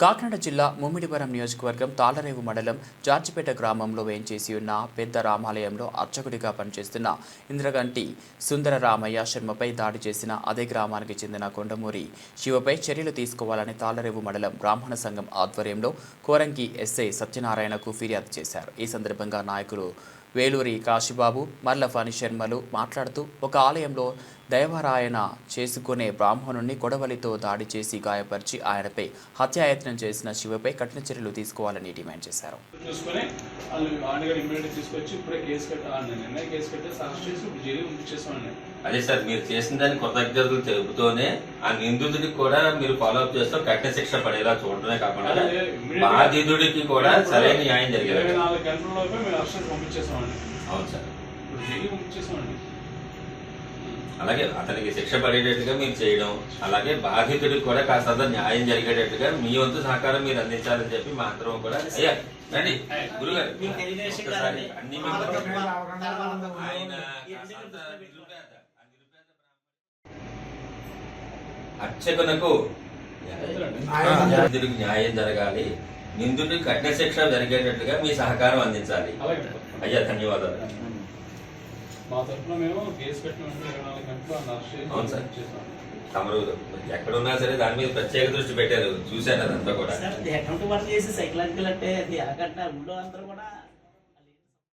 కాకినాడ జిల్లా ముమ్మిడివరం నియోజకవర్గం తాళరేవు మండలం జార్జిపేట గ్రామంలో వేయించేసి ఉన్న పెద్ద రామాలయంలో అర్చకుడిగా పనిచేస్తున్న ఇంద్రగంటి సుందర రామయ్య శర్మపై దాడి చేసిన అదే గ్రామానికి చెందిన కొండమూరి శివపై చర్యలు తీసుకోవాలని తాళరేవు మండలం బ్రాహ్మణ సంఘం ఆధ్వర్యంలో కోరంకి ఎస్ఐ సత్యనారాయణకు ఫిర్యాదు చేశారు. ఈ సందర్భంగా నాయకులు వేలూరి కాశీబాబు ఫణి శర్మలు మాట్లాడుతూ ఒక ఆలయంలో దైవరాయణ చేసుకునే బ్రాహ్మణుణ్ణి కొడవలితో దాడి చేసి గాయపరిచి ఆయనపై హత్యాయత్నం చేసిన శివపై కఠిన చర్యలు తీసుకోవాలని డిమాండ్ చేశారు. అదే సార్ మీరు చేసిన దాన్ని కృతజ్ఞతలు తెలుపుతూనే ఆ నిందితుడికి కూడా మీరు ఫాలో అప్ చేస్తూ కఠిన శిక్ష పడేలా చూడటమే కాకుండా బాధితుడికి కూడా సరైన న్యాయం జరిగేలా అవును సార్. ఇప్పుడు జైలు పంపించేసామండి అలాగే అతనికి శిక్ష పడేటట్టుగా మీరు చేయడం అలాగే బాధితుడికి కూడా కాస్త న్యాయం జరిగేటట్టుగా మీ వంతు సహకారం మీరు అందించాలని చెప్పి మా అందరం కూడా అయ్యా రండి. గురుగారు. అన్ని ఆయన అర్చకునకు న్యాయం జరగాలి నిందుడికి కఠిన శిక్ష జరిగేటట్టుగా మీ సహకారం అందించాలి. అయ్యా ధన్యవాదాలు. మా తరఫున మేము కేసు కట్టిన ఇరవై నాలుగు గంటలు అరెస్ట్ చేసి తమరు ఎక్కడున్నా సరే దాని మీద ప్రత్యేక దృష్టి పెట్టారు. చూశాను అదంతా కూడా. సార్ అది అకౌంట్ వర్క్ చేసి సైకలాజికల్ అంటే అది ఎలాగంటే ఊళ్ళో అందరూ కూడా